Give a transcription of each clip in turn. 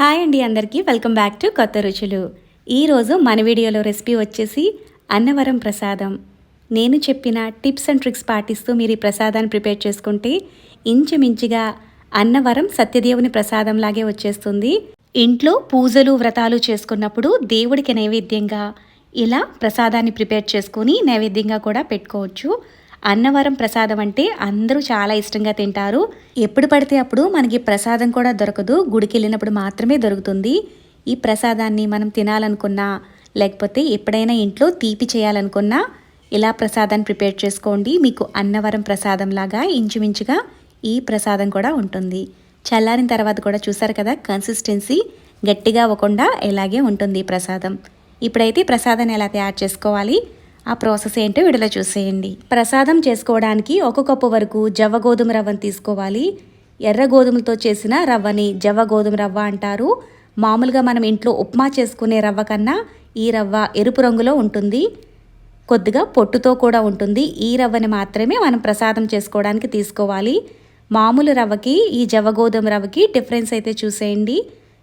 Hi అండి అందరికీ. Welcome back to కొత్త రుచులు. ఈరోజు మన వీడియోలో రెసిపీ వచ్చేసి అన్నవరం ప్రసాదం. నేను చెప్పిన టిప్స్ అండ్ ట్రిక్స్ పాటిస్తూ మీరు ఈ ప్రసాదాన్ని ప్రిపేర్ చేసుకుంటే ఇంచుమించుగా అన్నవరం సత్యదేవుని ప్రసాదం లాగే వచ్చేస్తుంది. ఇంట్లో పూజలు వ్రతాలు చేసుకున్నప్పుడు దేవుడికి నైవేద్యంగా ఇలా ప్రసాదాన్ని ప్రిపేర్ చేసుకొని నైవేద్యంగా కూడా పెట్టుకోవచ్చు. అన్నవరం ప్రసాదం అంటే అందరూ చాలా ఇష్టంగా తింటారు. ఎప్పుడు పడితే అప్పుడు మనకి ప్రసాదం కూడా దొరకదు. గుడికి వెళ్ళినప్పుడు మాత్రమే దొరుకుతుంది. ఈ ప్రసాదాన్ని మనం తినాలనుకున్నా లేకపోతే ఎప్పుడైనా ఇంట్లో తీపి చేయాలనుకున్నా ఇలా ప్రసాదాన్ని ప్రిపేర్ చేసుకోండి. మీకు అన్నవరం ప్రసాదం లాగా ఇంచుమించుగా ఈ ప్రసాదం కూడా ఉంటుంది. చల్లారిన తర్వాత కూడా చూసారు కదా కన్సిస్టెన్సీ గట్టిగా అవ్వకుండా ఇలాగే ఉంటుంది ప్రసాదం. ఇప్పుడైతే ప్రసాదాన్ని ఎలా తయారు చేసుకోవాలి? ఆ ప్రాసెస్ ఏంటో వీడియోలో చూసేయండి. ప్రసాదం చేసుకోవడానికి ఒక కప్పు వరకు జవ్వ గోధుమ రవ్వను తీసుకోవాలి. ఎర్ర గోధుమలతో చేసిన రవ్వని జవ్వ గోధుమ రవ్వ అంటారు. మామూలుగా మనం ఇంట్లో ఉప్మా చేసుకునే రవ్వ కన్నా ఈ రవ్వ ఎరుపు రంగులో ఉంటుంది. కొద్దిగా పొట్టుతో కూడా ఉంటుంది. ఈ రవ్వని మాత్రమే మనం ప్రసాదం చేసుకోవడానికి తీసుకోవాలి. మామూలు రవ్వకి ఈ జవ్వ గోధుమ రవ్వకి డిఫరెన్స్ అయితే చూసేయండి.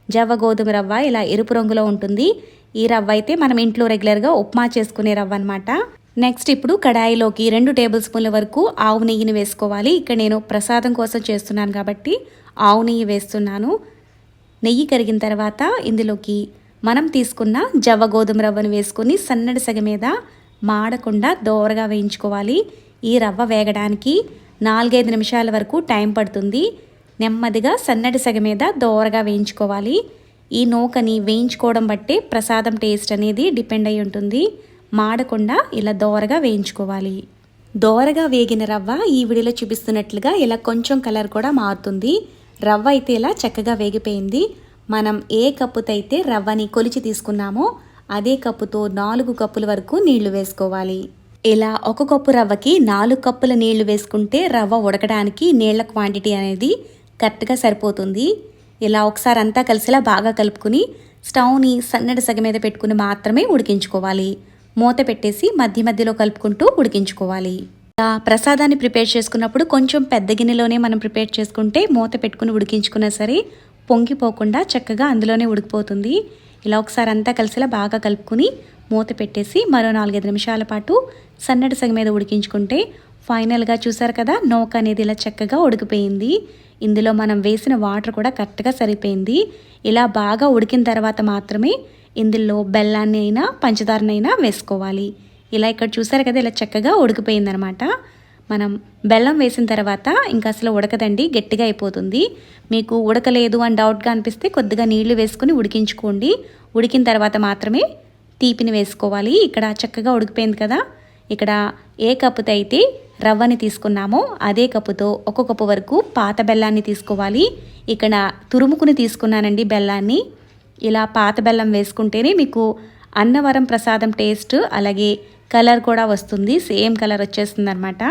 జవ్వ గోధుమ రవ్వ ఇలా ఎరుపు రంగులో ఉంటుంది. ఈ రవ్వ అయితే మనం ఇంట్లో రెగ్యులర్గా ఉప్మా చేసుకునే రవ్వ అనమాట నెక్స్ట్ ఇప్పుడు కడాయిలోకి రెండు టేబుల్ స్పూన్ల వరకు ఆవు నెయ్యిని వేసుకోవాలి. ఇక్కడ నేను ప్రసాదం కోసం చేస్తున్నాను కాబట్టి ఆవు నెయ్యి వేస్తున్నాను. నెయ్యి కరిగిన తర్వాత ఇందులోకి మనం తీసుకున్న జవ్వ గోధుమ రవ్వను వేసుకొని సన్నడి సగ మీద మాడకుండా దోరగా వేయించుకోవాలి. ఈ రవ్వ వేగడానికి నాలుగైదు నిమిషాల వరకు టైం పడుతుంది. నెమ్మదిగా సన్నడి సగ మీద దోరగా వేయించుకోవాలి. ఈ నూకని వేయించుకోవడం బట్టే ప్రసాదం టేస్ట్ అనేది డిపెండ్ అయి ఉంటుంది. మాడకుండా ఇలా దోరగా వేయించుకోవాలి. దోరగా వేగిన రవ్వ ఈ విడిలో చూపిస్తున్నట్లుగా ఇలా కొంచెం కలర్ కూడా మారుతుంది. రవ్వ అయితే ఇలా చక్కగా వేగిపోయింది. మనం ఏ కప్పుతో అయితే రవ్వని కొలిచి తీసుకున్నామో అదే కప్పుతో నాలుగు కప్పుల వరకు నీళ్ళు వేసుకోవాలి. ఇలా ఒక కప్పు రవ్వకి నాలుగు కప్పుల నీళ్ళు వేసుకుంటే రవ్వ ఉడకడానికి నీళ్ళ క్వాంటిటీ అనేది కరెక్ట్గా సరిపోతుంది. ఇలా ఒకసారి అంతా కలిసిలా బాగా కలుపుకుని స్టవ్ని సన్నటి సగ మీద పెట్టుకుని మాత్రమే ఉడికించుకోవాలి. మూత పెట్టేసి మధ్య మధ్యలో కలుపుకుంటూ ఉడికించుకోవాలి. ఇలా ప్రసాదాన్ని ప్రిపేర్ చేసుకున్నప్పుడు కొంచెం పెద్ద గిన్నెలోనే మనం ప్రిపేర్ చేసుకుంటే మూత పెట్టుకుని ఉడికించుకున్నా సరే పొంగిపోకుండా చక్కగా అందులోనే ఉడికిపోతుంది. ఇలా ఒకసారి అంతా కలిసిలా బాగా కలుపుకుని మూత పెట్టేసి మరో నాలుగైదు నిమిషాల పాటు సన్నటి సగ మీద ఉడికించుకుంటే ఫైనల్గా చూసారు కదా నోక అనేది ఇలా చక్కగా ఉడికిపోయింది. ఇందులో మనం వేసిన వాటర్ కూడా కరెక్ట్గా సరిపోయింది. ఇలా బాగా ఉడికిన తర్వాత మాత్రమే ఇందులో బెల్లాన్ని అయినా పంచదారనైనా వేసుకోవాలి. ఇలా ఇక్కడ చూసారు కదా ఇలా చక్కగా ఉడికిపోయిందనమాట. మనం బెల్లం వేసిన తర్వాత ఇంకా అసలు ఉడకదండి గట్టిగా అయిపోతుంది. మీకు ఉడకలేదు అని డౌట్గా అనిపిస్తే కొద్దిగా నీళ్ళు వేసుకుని ఉడికించుకోండి. ఉడికిన తర్వాత మాత్రమే తీపిని వేసుకోవాలి. ఇక్కడ చక్కగా ఉడికిపోయింది కదా. ఇక్కడ ఏ కప్పుతో అయితే రవ్వని తీసుకున్నామో. అదే కప్పుతో ఒక కప్పు వరకు పాత బెల్లాన్ని తీసుకోవాలి. ఇక్కడ తురుముకుని తీసుకున్నానండి బెల్లాన్ని. ఇలా పాత బెల్లం వేసుకుంటేనే మీకు అన్నవరం ప్రసాదం టేస్ట్ అలాగే కలర్ కూడా వస్తుంది. సేమ్ కలర్ వచ్చేస్తుంది అనమాట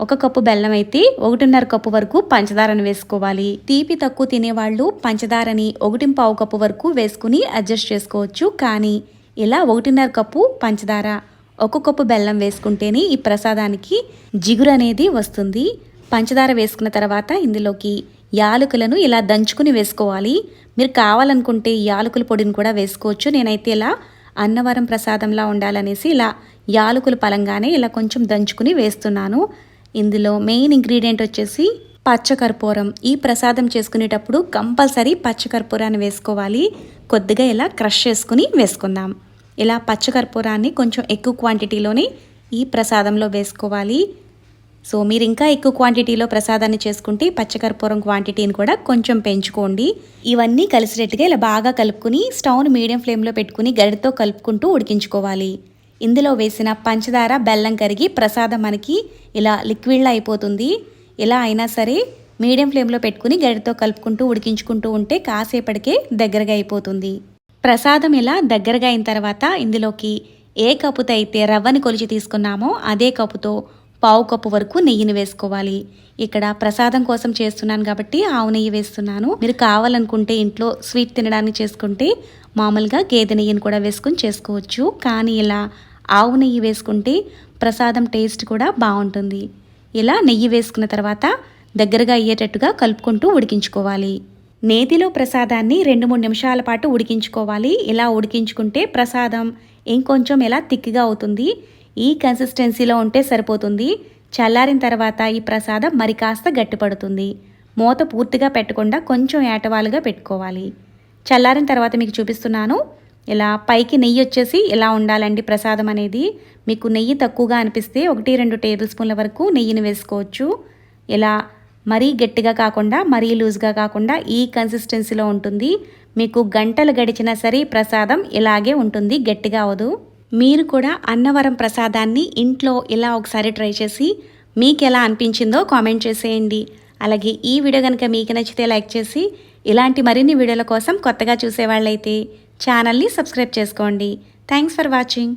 ఒక కప్పు బెల్లం అయితే ఒకటిన్నర కప్పు వరకు పంచదారని వేసుకోవాలి. తీపి తక్కువ తినేవాళ్ళు పంచదారని ఒకటి పావు కప్పు వరకు వేసుకుని అడ్జస్ట్ చేసుకోవచ్చు. కానీ ఇలా ఒకటిన్నర కప్పు పంచదార ఒక కప్పు బెల్లం వేసుకుంటేనే ఈ ప్రసాదానికి జిగురు అనేది వస్తుంది. పంచదార వేసుకున్న తర్వాత ఇందులోకి యాలకులను ఇలా దంచుకుని వేసుకోవాలి. మీరు కావాలనుకుంటే యాలకుల పొడిని కూడా వేసుకోవచ్చు. నేనైతే ఇలా అన్నవరం ప్రసాదంలా ఉండాలనేసి ఇలా యాలకులు పలంగానే ఇలా కొంచెం దంచుకుని వేస్తున్నాను. ఇందులో మెయిన్ ఇంగ్రీడియంట్ వచ్చేసి పచ్చకర్పూరం. ఈ ప్రసాదం చేసుకునేటప్పుడు కంపల్సరీ పచ్చకర్పూరాన్ని వేసుకోవాలి. కొద్దిగా ఇలా క్రష్ చేసుకుని వేసుకుందాం. ఇలా పచ్చకర్పూరాన్ని కొంచెం ఎక్కువ క్వాంటిటీలోనే ఈ ప్రసాదంలో వేసుకోవాలి. సో మీరు ఇంకా ఎక్కువ క్వాంటిటీలో ప్రసాదాన్ని చేసుకుంటే పచ్చకర్పూరం క్వాంటిటీని కూడా కొంచెం పెంచుకోండి. ఇవన్నీ కలిసినట్టుగా ఇలా బాగా కలుపుకుని స్టవ్ను మీడియం ఫ్లేమ్లో పెట్టుకుని గరిటతో కలుపుకుంటూ ఉడికించుకోవాలి. ఇందులో వేసిన పంచదార బెల్లం కరిగి ప్రసాదం మనకి ఇలా లిక్విడ్లా అయిపోతుంది. ఇలా అయినా సరే మీడియం ఫ్లేమ్లో పెట్టుకుని గరిటతో కలుపుకుంటూ ఉడికించుకుంటూ ఉంటే కాసేపటికే దగ్గరగా అయిపోతుంది. ప్రసాదం ఇలా దగ్గరగా అయిన తర్వాత ఇందులోకి ఏ కప్పుతో అయితే రవ్వని కొలిచి తీసుకున్నామో అదే కప్పుతో పావు కప్పు వరకు నెయ్యిని వేసుకోవాలి. ఇక్కడ ప్రసాదం కోసం చేస్తున్నాను కాబట్టి ఆవు నెయ్యి వేస్తున్నాను. మీరు కావాలనుకుంటే ఇంట్లో స్వీట్ తినడానికి చేసుకుంటే మామూలుగా గేదె నెయ్యిని కూడా వేసుకుని చేసుకోవచ్చు. కానీ ఇలా ఆవు నెయ్యి వేసుకుంటే ప్రసాదం టేస్ట్ కూడా బాగుంటుంది. ఇలా నెయ్యి వేసుకున్న తర్వాత దగ్గరగా అయ్యేటట్టుగా కలుపుకుంటూ ఉడికించుకోవాలి. నేతిలో ప్రసాదాన్ని రెండు మూడు నిమిషాల పాటు ఉడికించుకోవాలి. ఇలా ఉడికించుకుంటే ప్రసాదం ఇంకొంచెం ఇలా తిక్కిగా అవుతుంది ఈ కన్సిస్టెన్సీలో ఉంటే సరిపోతుంది. చల్లారిన తర్వాత ఈ ప్రసాదం మరి కాస్త గట్టిపడుతుంది. మూత పూర్తిగా పెట్టకుండా కొంచెం ఏటవాలుగా పెట్టుకోవాలి. చల్లారిన తర్వాత మీకు చూపిస్తున్నాను. ఇలా పైకి నెయ్యి వచ్చేసి ఇలా ఉండాలండి ప్రసాదం అనేది. మీకు నెయ్యి తక్కువగా అనిపిస్తే ఒకటి రెండు టేబుల్ స్పూన్ల వరకు నెయ్యిని వేసుకోవచ్చు. ఇలా మరీ గట్టిగా కాకుండా మరీ లూజ్గా కాకుండా ఈ కన్సిస్టెన్సీలో ఉంటుంది. మీకు గంటలు గడిచినా సరే ప్రసాదం ఇలాగే ఉంటుంది గట్టిగా అవదు మీరు కూడా అన్నవరం ప్రసాదాన్ని ఇంట్లో ఇలా ఒకసారి ట్రై చేసి మీకు ఎలా అనిపించిందో కామెంట్ చేసేయండి. అలాగే ఈ వీడియో కనుక మీకు నచ్చితే లైక్ చేసి ఇలాంటి మరిన్ని వీడియోల కోసం కొత్తగా చూసేవాళ్ళైతే ఛానల్ని సబ్స్క్రైబ్ చేసుకోండి. Thanks for watching.